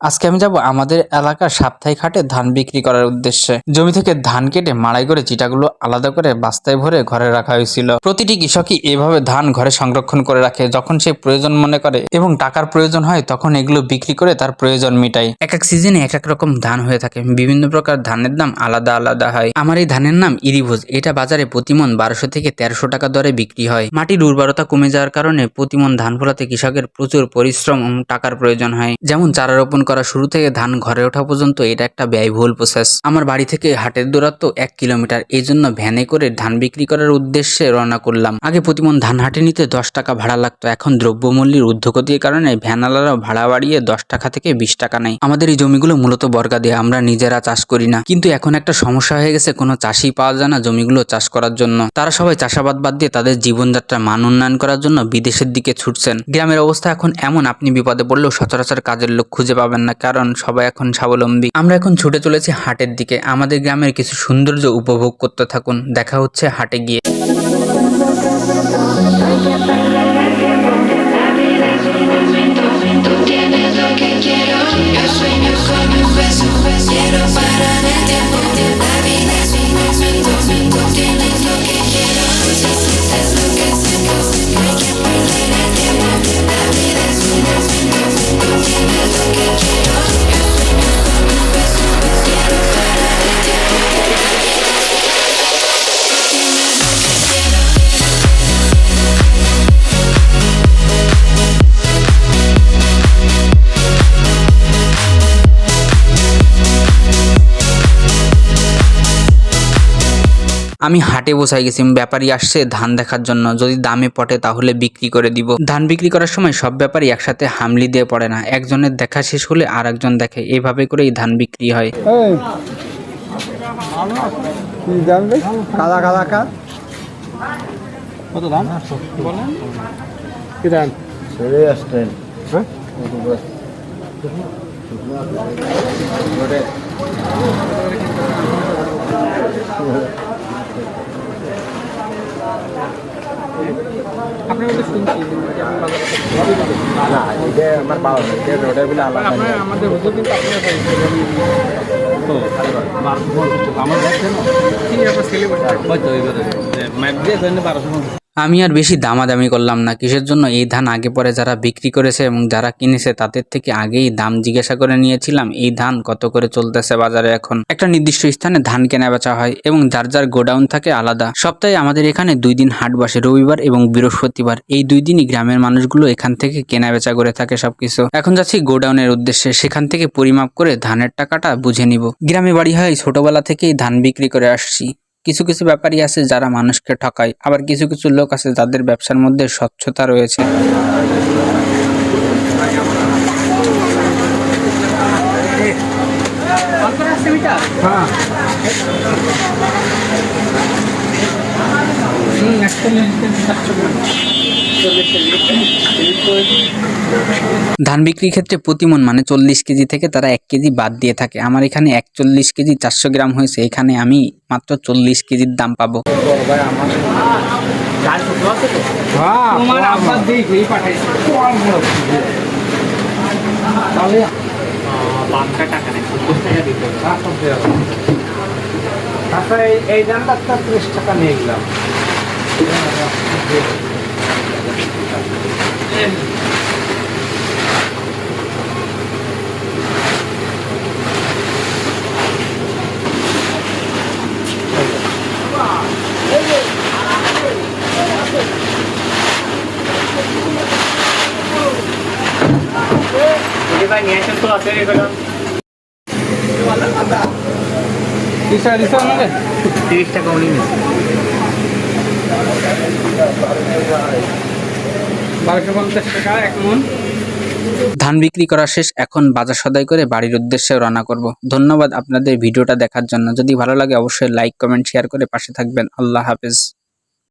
আজকে আমি যাব আমাদের এলাকার সাপ্তাহিক হাটে ধান বিক্রি করার উদ্দেশ্যে। জমি থেকে ধান কেটে মাড়াই করে চিটাগুলো আলাদা করে বাস্তায় ভরে ঘরে রাখা হয়েছিল। প্রতিটি কৃষকই এভাবে ধান ঘরে সংরক্ষণ করে রাখে যখন সে প্রয়োজন মনে করে এবং টাকার প্রয়োজন হয় তখন এগুলো বিক্রি করে তার প্রয়োজন মিটায়। এক এক সিজনে এক এক রকম ধান হয়ে থাকে। বিভিন্ন প্রকার ধানের দাম আলাদা আলাদা হয়। আমার এই ধানের নাম ইরিভোজ। এটা বাজারে প্রতিমন বারোশো থেকে তেরোশো টাকা দরে বিক্রি হয়। মাটির উর্বরতা কমে যাওয়ার কারণে প্রতিমন ধান ফলাতে কৃষকের প্রচুর পরিশ্রম এবং টাকার প্রয়োজন হয়। যেমন চারা রোপণ করা শুরু থেকে ধান ঘরে ওঠা পর্যন্ত এটা একটা ব্যয়বহুল প্রসেস আমার বাড়ি থেকে হাটের দূরত্ব এক কিলোমিটার, এই জন্য ভ্যানে করে ধান বিক্রি করার উদ্দেশ্যে রওনা করলাম। আগে প্রতিমন ধান হাটে নিতে দশ টাকা ভাড়া লাগতো, এখন দ্রব্যমূল্যের ঊর্ধ্বগতির কারণে ভ্যানালারাও ভাড়া বাড়িয়ে দশ টাকা থেকে বিশ টাকা নেয়। আমাদের এই জমিগুলো মূলত বর্গা দিয়ে, আমরা নিজেরা চাষ করি না। কিন্তু এখন একটা সমস্যা হয়ে গেছে, কোনো চাষি পাওয়া যায় না জমিগুলো চাষ করার জন্য। তারা সবাই চাষাবাদ বাদ দিয়ে তাদের জীবনযাত্রার মান উন্নয়ন করার জন্য বিদেশের দিকে ছুটছেন। গ্রামের অবস্থা এখন এমন, আপনি বিপদে পড়লেও সচরাচর কাজের লোক খুঁজে পাবেন না, কারণ সবাই এখন স্বাবলম্বী। আমরা এখন ছুটে চলেছি হাটের দিকে। আমাদের গ্রামের কিছু সৌন্দর্য উপভোগ করতে থাকুন। দেখা হচ্ছে হাটে গিয়ে। আমি হাটে বসাই গেছি ব্যাপারী আসছে ধান দেখার জন্য। যদি দামে পটে তাহলে বিক্রি করে দিব। ধান বিক্রি করার সময় সব ব্যাপারী একসাথে হামলি দিয়ে পড়ে না। একজনের দেখা শেষ হলে আর একজন দেখে। এইভাবে করেই ধান বিক্রি হয়। কত দাম বলেন। কি দাম আসতেন হ্যাঁ মধ্যে শুনছি যে আমি বাজারে এটা আমার বাবা এটা ওটা বলে আলাদা আমাদের হুজুর কিন্তু আপনার তো আমার দেখছেন হয়তো দিয়ে বারোশো আমি আর বেশি দামাদামি করলাম না। কিসের জন্য? এই ধান আগে পরে যারা বিক্রি করেছে এবং যারা কিনেছে, তাদের থেকে আগেই দাম জিজ্ঞাসা করে নিয়েছিলাম, এই ধান কত করে চলতেছে বাজারে এখন? একটা নির্দিষ্ট স্থানে ধান কেনা বেচা হয় এবং যার যার গোডাউন থাকে আলাদা। সপ্তাহে আমাদের এখানে দুই দিন হাট বসে, রবিবার এবং বৃহস্পতিবার। এই দুই দিনই গ্রামের মানুষগুলো এখান থেকে কেনা বেচা করে থাকে সবকিছু। এখন যাচ্ছি গোডাউনের উদ্দেশ্যে, সেখান থেকে পরিমাপ করে ধানের টাকাটা বুঝে নিব। গ্রামে বাড়ি হয় ছোটবেলা থেকেই ধান বিক্রি করে আসছি। কিছু কিছু ব্যাপারী আছে যারা মানুষকে ঠকায়, আবার কিছু কিছু লোক আছে যাদের ব্যবসার মধ্যে স্বচ্ছতা রয়েছে। হ্যাঁ। ধান বিক্রির ক্ষেত্রে প্রতিমন মানে চল্লিশ কেজি থেকে তারা এক কেজি বাদ দিয়ে থাকে। আমার এখানে একচল্লিশ কেজি চারশো গ্রাম হয়েছে, এখানে আমি মাত্র চল্লিশ কেজির দাম পাবো। আচ্ছা এই ত্রিশ টাকা নিয়ে গেলাম। তিরিশ টাকা দিতে হবে তিরিশ টাকা উনি ধান বিক্রি করা শেষ, এখন বাজার সদাই করে বাড়ির উদ্দেশ্যে রওনা করব। ধন্যবাদ আপনাদের ভিডিওটা দেখার জন্য। যদি ভালো লাগে, অবশ্যই লাইক কমেন্ট শেয়ার করে পাশে থাকবেন। আল্লাহ হাফেজ।